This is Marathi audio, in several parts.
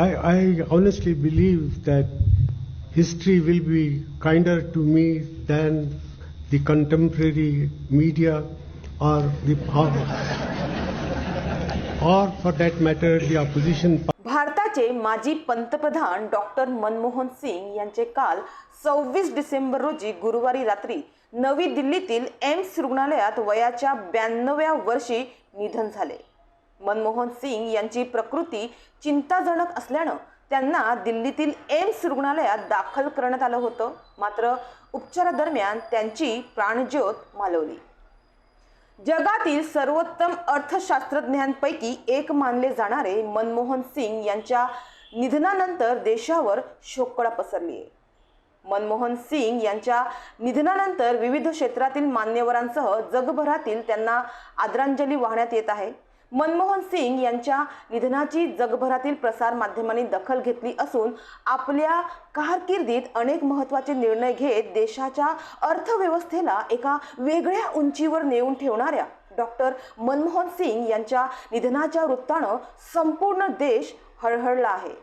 I, I honestly believe that history will be kinder to me than the contemporary media or the or, or for that matter the opposition भारताचे माजी पंतप्रधान डॉक्टर मनमोहन सिंग यांचे काल सव्वीस डिसेंबर रोजी गुरुवारी रात्री नवी दिल्लीतील एम्स रुग्णालयात वयाच्या ब्याण्णव्या वर्षी निधन झाले मनमोहन सिंग यांची प्रकृती चिंताजनक असल्यानं त्यांना दिल्लीतील एम्स रुग्णालयात दाखल करण्यात आलं होतं. मात्र उपचारादरम्यान त्यांची प्राणज्योत मालवली. जगातील सर्वोत्तम अर्थशास्त्रज्ञांपैकी एक मानले जाणारे मनमोहन सिंग यांच्या निधनानंतर देशावर शोककळा पसरली आहे. मनमोहन सिंग यांच्या निधनानंतर विविध क्षेत्रातील मान्यवरांसह जगभरातील त्यांना आदरांजली वाहण्यात येत आहे. मनमोहन सिंग यांच्या निधनाची जगभरातील प्रसार माध्यमांनी दखल घेतली असून आपल्या कारकिर्दीत अनेक महत्त्वाचे निर्णय घेत देशाच्या अर्थव्यवस्थेला एका वेगळ्या उंचीवर नेऊन ठेवणाऱ्या डॉक्टर मनमोहन सिंग यांच्या निधनाच्या वृत्तानं संपूर्ण देश हळहळला आहे.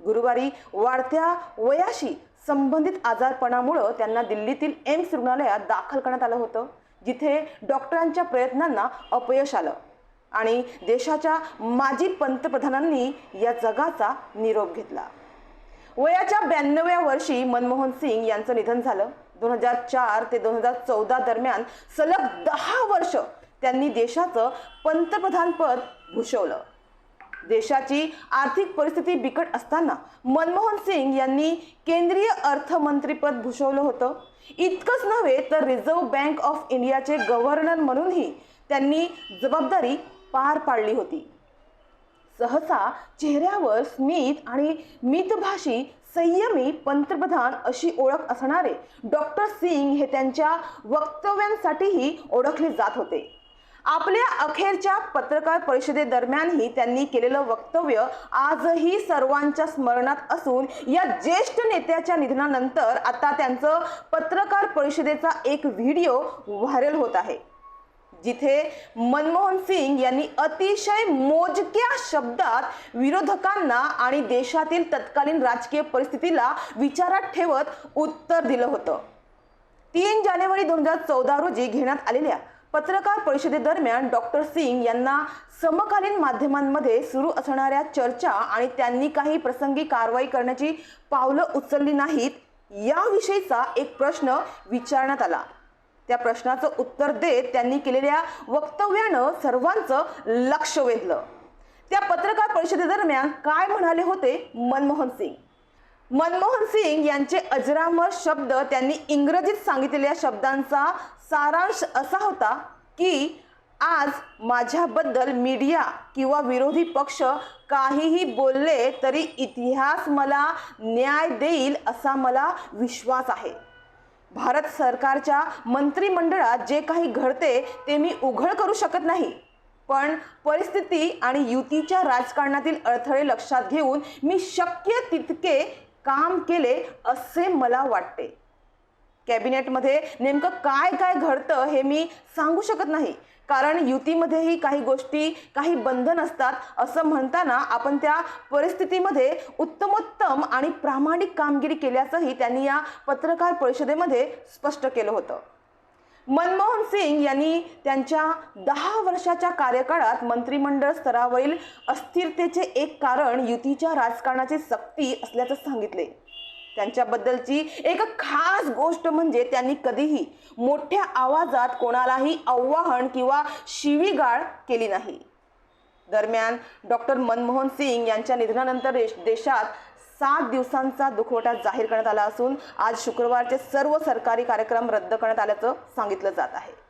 गुरुवारी वाढत्या वयाशी संबंधित आजारपणामुळं त्यांना दिल्लीतील एम्स रुग्णालयात दाखल करण्यात आलं होतं जिथे डॉक्टरांच्या प्रयत्नांना अपयश आलं. आणि देशाच्या माजी पंतप्रधानांनी या जगाचा निरोप घेतला. वयाच्या ब्याण्णव्या वर्षी मनमोहन सिंग यांचं निधन झालं. दोन हजार चार ते दोन हजार चौदा दरम्यान सलग दहा वर्ष त्यांनी देशाचं पंतप्रधानपद भूषवलं. देशाची आर्थिक परिस्थिती बिकट असताना मनमोहन सिंग यांनी केंद्रीय अर्थमंत्रीपद भूषवलं होतं. इतकंच नव्हे तर रिझर्व्ह बँक ऑफ इंडियाचे गव्हर्नर म्हणूनही त्यांनी जबाबदारी पार पाडली होती. सहसा चेहऱ्यावर स्मित आणि मितभाषी संयमी पंतप्रधान अशी ओळख असणारे डॉक्टर सिंग हे त्यांच्या वक्तव्यांसाठीही ओळखले जात होते. आपल्या अखेरच्या पत्रकार परिषदेदरम्यानही त्यांनी केलेलं वक्तव्य आजही सर्वांच्या स्मरणात असून या ज्येष्ठ नेत्याच्या निधनानंतर आता त्यांचं पत्रकार परिषदेचा एक व्हिडिओ व्हायरल होत आहे. जिथे मनमोहन सिंग यांनी अतिशय मोजक्या शब्दात विरोधकांना आणि देशातील तत्कालीन राजकीय परिस्थितीला विचारात ठेवत उत्तर दिलं होतं. तीन जानेवारी दोन हजार चौदा रोजी घेण्यात आलेल्या पत्रकार परिषदेदरम्यान डॉक्टर सिंग यांना समकालीन माध्यमांमध्ये सुरू असणाऱ्या चर्चा आणि त्यांनी काही प्रसंगी कारवाई करण्याची पावलं उचलली नाहीत याविषयीचा एक प्रश्न विचारण्यात आला. त्या प्रश्नाचं उत्तर देत त्यांनी केलेल्या वक्तव्यानं सर्वांचं लक्ष वेधलं. त्या पत्रकार परिषदेदरम्यान काय म्हणाले होते? मनमोहन सिंग. मनमोहन सिंग यांचे अजरामर शब्द त्यांनी इंग्रजीत सांगितलेल्या शब्दांचा सारांश असा होता की आज माझ्याबद्दल मीडिया किंवा विरोधी पक्ष काहीही बोलले तरी इतिहास मला न्याय देईल असा मला विश्वास आहे. भारत सरकारच्या मंत्रिमंडळात जे काही घडते ते मी उघड करू शकत नाही. पण परिस्थिती आणि युतीच्या राजकारणातील अडथळे लक्षात घेऊन मी शक्य तितके काम केले असे मला वाटते. कॅबिनेटमध्ये नेमकं काय काय घडतं हे मी सांगू शकत नाही. कारण युतीमध्येही काही गोष्टी काही बंधन असतात असं म्हणताना आपण त्या परिस्थितीमध्ये उत्तमोत्तम आणि प्रामाणिक कामगिरी केल्याचंही त्यांनी या पत्रकार परिषदेमध्ये स्पष्ट केलं होतं. मनमोहन सिंग यांनी त्यांच्या दहा वर्षाच्या कार्यकाळात मंत्रिमंडळ स्तरावरील अस्थिरतेचे एक कारण युतीच्या राजकारणाची सक्ती असल्याचं सांगितले. त्यांच्याबद्दलची एक खास गोष्ट म्हणजे त्यांनी कधीही मोठ्या आवाजात कोणालाही आव्हान किंवा शिवीगाळ केली नाही. दरम्यान डॉक्टर मनमोहन सिंग यांच्या निधनानंतर देश- देशात सात दिवसांचा दुखवटा जाहीर करण्यात आला असून आज शुक्रवारचे सर्व सरकारी कार्यक्रम रद्द करण्यात आल्याचं सांगितलं जात आहे.